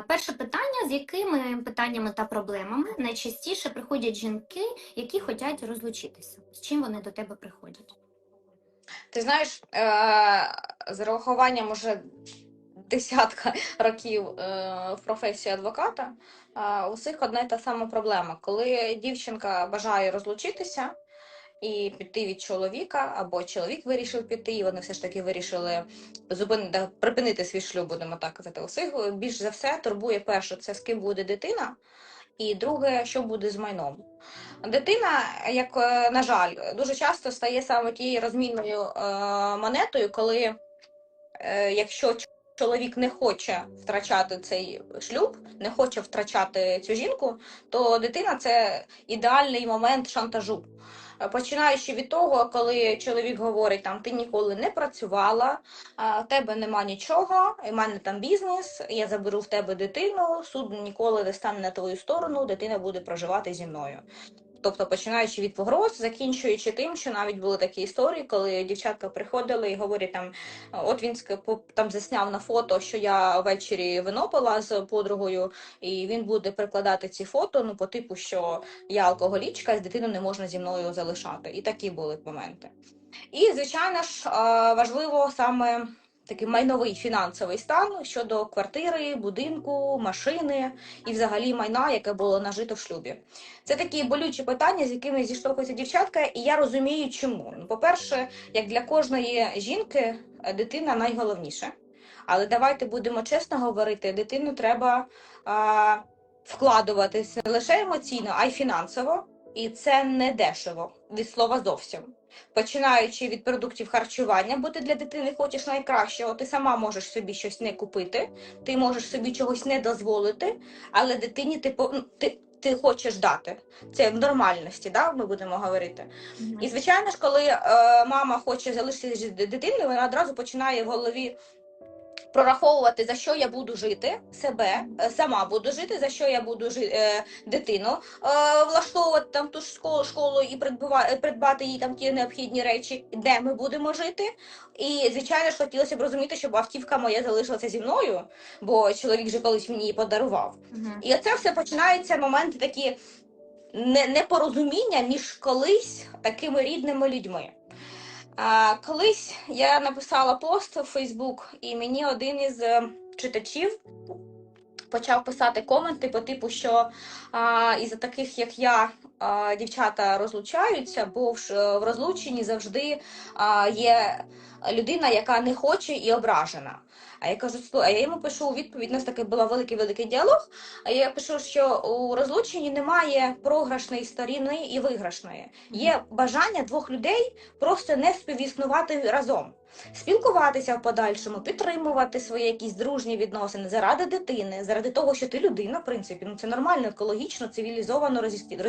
Перше питання: з якими питаннями та проблемами найчастіше приходять жінки, які хочуть розлучитися? З чим вони до тебе приходять? Ти знаєш, е, з урахуванням уже десятка років е, в професії адвоката, е, у всіх одна й та сама проблема. Коли дівчинка бажає розлучитися і піти від чоловіка, або чоловік вирішив піти, і вони все ж таки вирішили зупинити, припинити свій шлюб, будемо так казати. Усіх більш за все турбує перше, це з ким буде дитина, і друге, що буде з майном. Дитина, як е, на жаль, дуже часто стає саме тією розмінною е, монетою, коли е, якщо чоловік не хоче втрачати цей шлюб, не хоче втрачати цю жінку, то дитина це ідеальний момент шантажу. Е, Починаючи від того, коли чоловік говорить, там ти ніколи не працювала, в тебе нема нічого, в мене там бізнес, я заберу в тебе дитину, суд ніколи не стане на твою сторону, дитина буде проживати зі мною. Тобто, починаючи від погроз, закінчуючи тим, що навіть були такі історії, коли дівчатка приходили і говорять там, от він там засняв на фото, що я ввечері вино пила з подругою, і він буде прикладати ці фото, ну по типу, що я алкоголічка, з дитиною не можна зі мною залишати. І такі були моменти. І, звичайно ж, важливо саме такий майновий фінансовий стан щодо квартири, будинку, машини і взагалі майна, яке було нажито в шлюбі. Це такі болючі питання, з якими зіштовхується дівчатка, і я розумію, чому. Ну, По-перше, як для кожної жінки, дитина найголовніше. Але давайте будемо чесно говорити: дитину треба а, вкладуватися не лише емоційно, а й фінансово. І це не дешево від слова зовсім. Починаючи від продуктів харчування, бо ти для дитини хочеш найкращого, ти сама можеш собі щось не купити, ти можеш собі чогось не дозволити, але дитині ти, ну, ти, ти хочеш дати. Це в нормальності, да, ми будемо говорити. І звичайно ж, коли е, мама хоче залишитися з дитиною, вона одразу починає в голові прораховувати, за що я буду жити, себе е, сама буду жити, за що я буду жи, е, дитину е, влаштовувати там ту ж школу, школу і придбава- придбати їй там ті необхідні речі, де ми будемо жити. І звичайно ж хотілося б розуміти, щоб автівка моя залишилася зі мною, бо чоловік же колись мені її подарував. Мгм. І оце все починаються моменти такі не- непорозуміння між колись такими рідними людьми. А, колись я написала пост у Фейсбук, і мені один із е, читачів почав писати коменти по типу, що а, із-за таких, як я, дівчата розлучаються, бо в, розлученні завжди є людина, яка не хоче і ображена. А я кажу, а я йому пишу у відповідь, у нас такий була великий великий діалог. А я пишу, що у розлученні немає програшної сторони і виграшної. Є бажання двох людей просто не співіснувати разом, спілкуватися в подальшому, підтримувати свої якісь дружні відносини заради дитини, заради того, що ти людина, в принципі, ну це нормально, екологічно, цивілізовано розійти-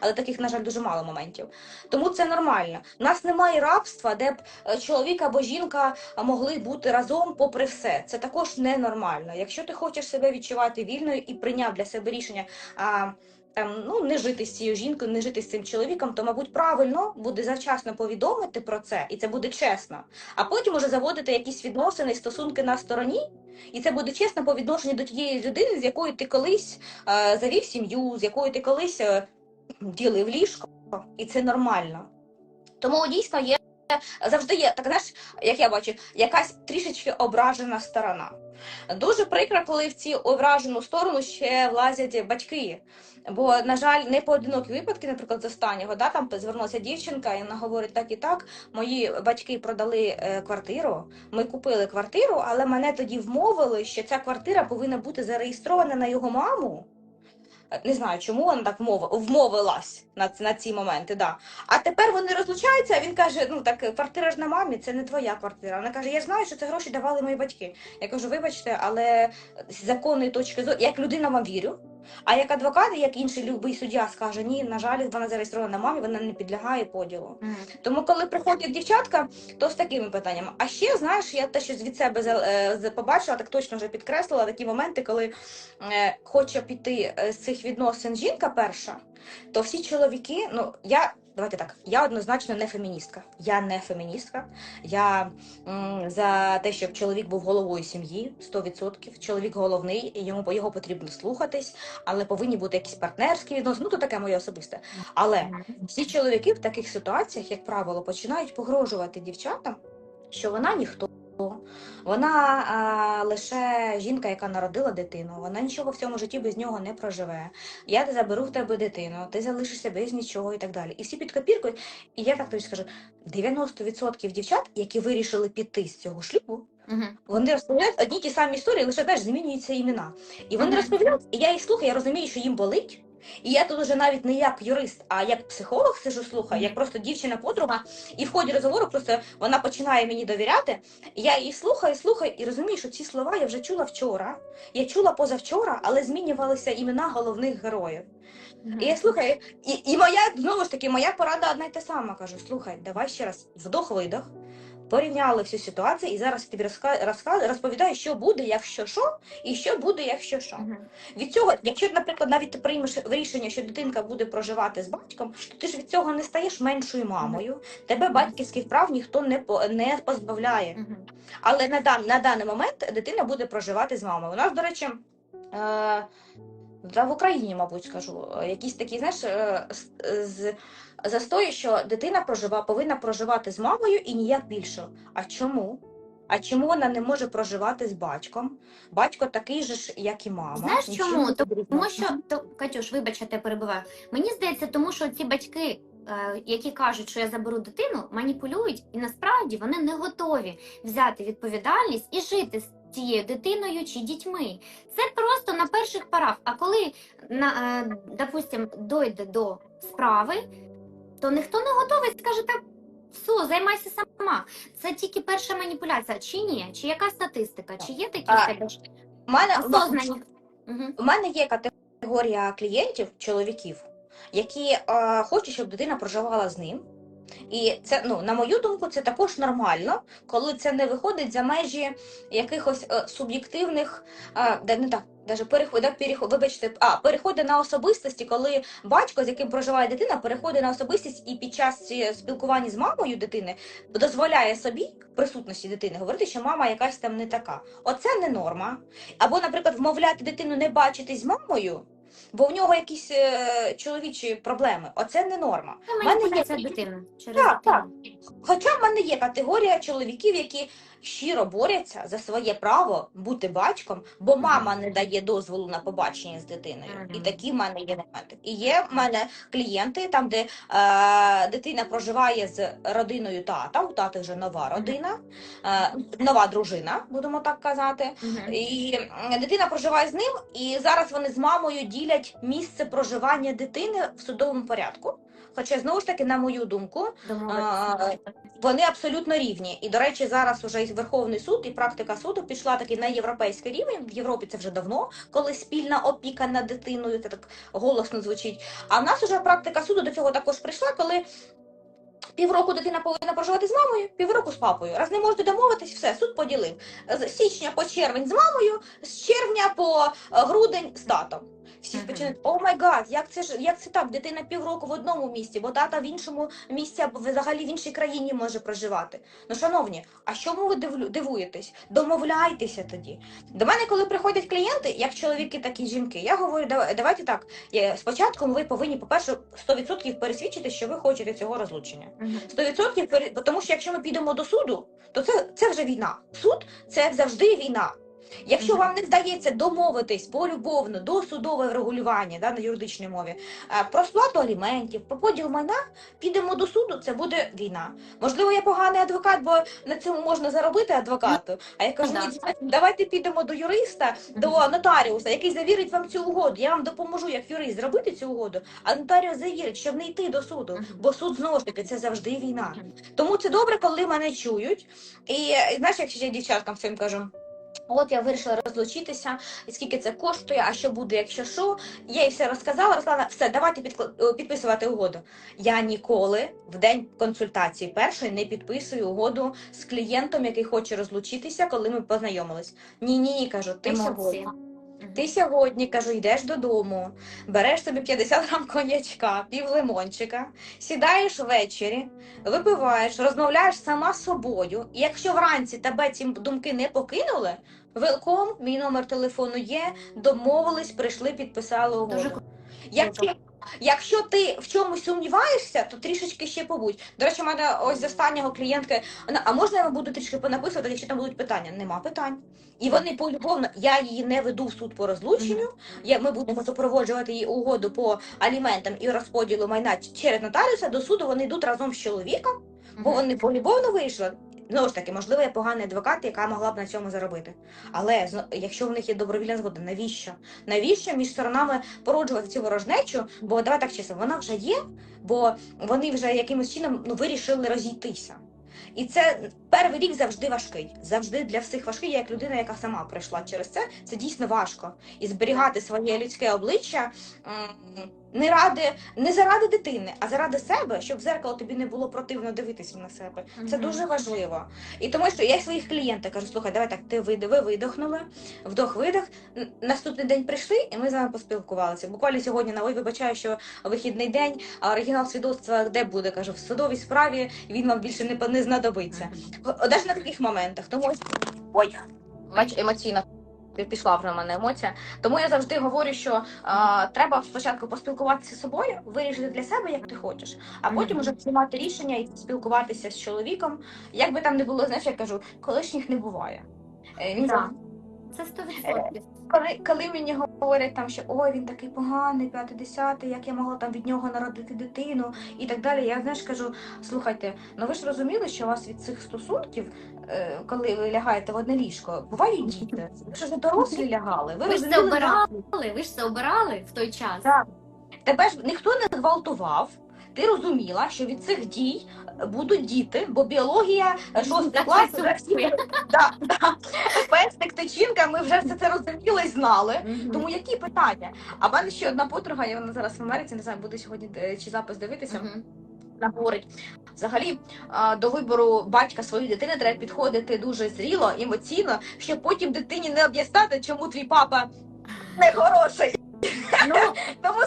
Але таких, на жаль, дуже мало моментів. Тому це нормально. У нас немає рабства, де б е, чоловік або жінка могли бути разом попри все. Це також ненормально. Якщо ти хочеш себе відчувати вільною і прийняв для себе рішення. А, там ну не жити з цією жінкою, не жити з цим чоловіком, то мабуть правильно буде завчасно повідомити про це, і це буде чесно. А потім уже заводити якісь відносини, стосунки на стороні, і це буде чесно по відношенню до тієї людини, з якою ти колись е, завів сім'ю, з якою ти колись е, ділив ліжко, і це нормально. Тому дійсно є завжди є так, знаєш, як я бачу, якась трішечки ображена сторона. Дуже прикро, коли в цю ображену сторону ще влазять батьки. Бо, на жаль, не поодинокі випадки, наприклад, з останнього, да, там звернулася дівчинка, і вона говорить так і так. Мої батьки продали е, квартиру, ми купили квартиру, але мене тоді вмовили, що ця квартира повинна бути зареєстрована на його маму. Не знаю, чому вона так вмов- вмовилась на, на ці моменти. Да. А тепер вони розлучаються, а він каже: ну так квартира ж на мамі, це не твоя квартира. Вона каже: Я знаю, що це гроші давали мої батьки. Я кажу, вибачте, але з законної точки зору, як людина вам вірю. А як адвокат, як інший любий суддя скаже, ні, на жаль, вона зареєстрована мамі, вона не підлягає поділу. Mm. Тому, коли приходять дівчатка, то з такими питаннями. А ще, знаєш, я те, що від себе е, побачила, так точно вже підкреслила такі моменти, коли е, хоче піти е, з цих відносин жінка перша, то всі чоловіки, ну я давайте так. Я однозначно не феміністка. Я не феміністка. Я м, за те, щоб чоловік був головою сім'ї 100%. Чоловік головний, і йому його потрібно слухатись, але повинні бути якісь партнерські відносини. Ну, то таке моє особисте. Але всі чоловіки в таких ситуаціях, як правило, починають погрожувати дівчатам, що вона ніхто. Вона а, лише жінка, яка народила дитину. Вона нічого в цьому житті без нього не проживе. Я заберу в тебе дитину, ти залишишся без нічого і так далі. І всі під копіркою. І я так тобі скажу: 90% дівчат, які вирішили піти з цього шлюбу, Мгм. вони розповідають одні ті самі історії, лише теж змінюються імена. І вони Мгм. розповідають, і я їх слухаю, я розумію, що їм болить. І я тут уже навіть не як юрист, а як психолог сижу, слухаю, як просто дівчина-подруга. І в ході розговору просто вона починає мені довіряти. Я її слухаю, слухаю і розумію, що ці слова я вже чула вчора. Я чула позавчора, але змінювалися імена головних героїв. І я слухаю, і, і моя знову ж таки, моя порада одна й та сама. Кажу: слухай, давай ще раз вдох-видох. Порівняли всю ситуацію, і зараз тобі розповідаю, що буде, якщо що, і що буде, якщо що. Мгм. Від цього, якщо, наприклад, навіть ти приймеш рішення, що дитинка буде проживати з батьком, то ти ж від цього не стаєш меншою мамою. Тебе батьківських прав ніхто не не позбавляє. Мгм. Але на, дан, на даний момент дитина буде проживати з мамою. У нас, до речі, е, та в Україні, мабуть, скажу, е, якісь такі, знаєш, е, з- застої, що дитина прожива, повинна проживати з мамою і ніяк більше. А чому? А чому вона не може проживати з батьком? Батько такий же ж, як і мама. Знаєш чому? Тому що то Катюш, вибач, я тебе перебиваю. Мені здається, тому що ці батьки, е, які кажуть, що я заберу дитину, маніпулюють, і насправді вони не готові взяти відповідальність і жити з цією дитиною чи дітьми. Це просто на перших порах. А коли на е, допустим, дойде до справи, то ніхто не готовий скаже так. Все, займайся сама. Це тільки перша маніпуляція, чи ні? Чи яка статистика? Чи є такі А, тебе У мене, мене є категорія клієнтів, чоловіків, які е, хочуть, щоб дитина проживала з ним. І це, ну, на мою думку, це також нормально, коли це не виходить за межі якихось е, суб'єктивних, е, де не так, даже переходить, переход, вибачте, а переходить на особистості, коли батько, з яким проживає дитина, переходить на особистість і під час е, спілкування з мамою дитини дозволяє собі присутності дитини говорити, що мама якась там не така. Оце не норма. Або, наприклад, вмовляти дитину не бачитись з мамою, бо в нього якісь е, чоловічі проблеми. Оце не норма. У мене є дитина. Так, дитину. Хоча в мене є категорія чоловіків, які щиро борються за своє право бути батьком, бо мама не дає дозволу на побачення з дитиною. І такі в мене є моменти. І є в мене клієнти, там, де е, дитина проживає з родиною тата, у тати вже нова родина, е, нова дружина, будемо так казати. І дитина проживає з ним, і зараз вони з мамою ділять місце проживання дитини в судовому порядку. Хоча, знову ж таки, на мою думку, Домовитися. вони абсолютно рівні. І, до речі, зараз уже і Верховний суд, і практика суду пішла таки на європейський рівень. В Європі це вже давно, коли спільна опіка над дитиною, це так голосно звучить. А в нас уже практика суду до цього також прийшла, коли. Півроку дитина повинна проживати з мамою, півроку з папою. Раз не можете домовитись, все, суд поділив. З січня по червень з мамою, з червня по е, грудень з татом. Всі Мгм. починають, о май гад, як це ж як це так? Дитина півроку в одному місці, бо тата в іншому місці або взагалі в іншій країні може проживати. Ну, шановні, а чому ви дивуєтесь? Домовляйтеся тоді. До мене, коли приходять клієнти, як чоловіки, так і жінки, я говорю, «Давай- давайте так. Спочатку ви повинні, по-перше, 100% пересвідчити, що ви хочете цього розлучення. Мгм. 100%, пере- тому що якщо ми підемо до суду, то це, це вже війна. Суд це завжди війна. Якщо вам не вдається домовитись полюбовно до судового регулювання да, на юридичній мові е, про сплату аліментів, про поділ майна, підемо до суду, це буде війна. Можливо, я поганий адвокат, бо на цьому можна заробити адвокату. А я кажу, Ну, ні, давайте- підемо до юриста, до нотаріуса, який завірить вам цю угоду. Я вам допоможу як юрист зробити цю угоду, а нотаріус завірить, щоб не йти до суду, бо суд знову ж таки це завжди війна. Тому це добре, коли мене чують. І знаєш, як ще дівчаткам своїм кажу. От я вирішила розлучитися, і скільки це коштує, а що буде, якщо що. Я їй все розказала, розказала, все, давайте е, підписувати угоду. Я ніколи в день консультації першої не підписую угоду з клієнтом, який хоче розлучитися, коли ми познайомились. Ні, ні, ні, кажу, ти Емоції. сьогодні. Ти сьогодні кажу, йдеш додому, береш собі 50 грам конячка, пів лимончика, сідаєш ввечері, випиваєш, розмовляєш сама з собою. І якщо вранці тебе ці думки не покинули, велком, мій номер телефону є, домовились, прийшли, підписали угоду. Дуже. Якщо, якщо ти в чомусь сумніваєшся, то трішечки ще побудь. До речі, у мене ось з останнього клієнтки, а можна я вам буду трішки понаписувати, якщо там будуть питання? Нема питань. І вони полюбовно, я її не веду в суд по розлученню. Я, ми будемо супроводжувати її угоду по аліментам і розподілу майна через нотаріуса. До суду вони йдуть разом з чоловіком, бо вони полюбовно вийшли. Знову ж таки, можливо, я поганий адвокат, яка могла б на цьому заробити. Але якщо в них є добровільна згода, навіщо? Навіщо між сторонами породжувати цю ворожнечу? Бо давай так чесно, вона вже є, бо вони вже якимось чином ну, вирішили розійтися. І це перший рік завжди важкий. Завжди для всіх важкий. Я як людина, яка сама пройшла через це, це дійсно важко. І зберігати своє людське обличчя не ради, не заради дитини, а заради себе, щоб в зеркало тобі не було противно дивитися на себе. Це дуже важливо. І тому що я своїх клієнтів кажу, слухай, давай так, ти види, ви видохнули, вдох-видох. Наступний день прийшли, і ми з вами поспілкувалися. Буквально сьогодні на ой, вибачаю, що вихідний день, а оригінал свідоцтва де буде? кажу, в судовій справі він вам більше не, не знадобиться. Навіть на таких моментах. Тому ось- ой, бач, емоційно пішла вже в мене емоція. Тому я завжди говорю, що е, треба спочатку поспілкуватися з собою, вирішити для себе, як ти хочеш, а потім уже приймати рішення і спілкуватися з чоловіком. Як би там не було, знаєш, я кажу, колишніх не буває. Е, Він Так. Це 100%. коли, коли мені говорять там, що ой, він такий поганий, п'ятий, десятий, як я могла там від нього народити дитину і так далі. Я знаєш кажу, слухайте, ну ви ж розуміли, що у вас від цих стосунків, е, коли ви лягаєте в одне ліжко, бувають діти. Ви ж вже дорослі лягали. Ви, Ви ж це обирали, ви ж це обирали в той час. Так. Тебе ж ніхто не гвалтував. Ти розуміла, що від цих дій будуть діти, бо біологія шостий клас да, да. пестик, тичинка, ми вже все це розуміли і знали. Тому які питання? А в мене ще одна подруга, і вона зараз в Америці, не знаю, буде сьогодні е, чи запис дивитися. Говорить, взагалі до вибору батька своєї дитини треба підходити дуже зріло, емоційно, щоб потім дитині не об'ясняти, чому твій папа не хороший. Ну, Тому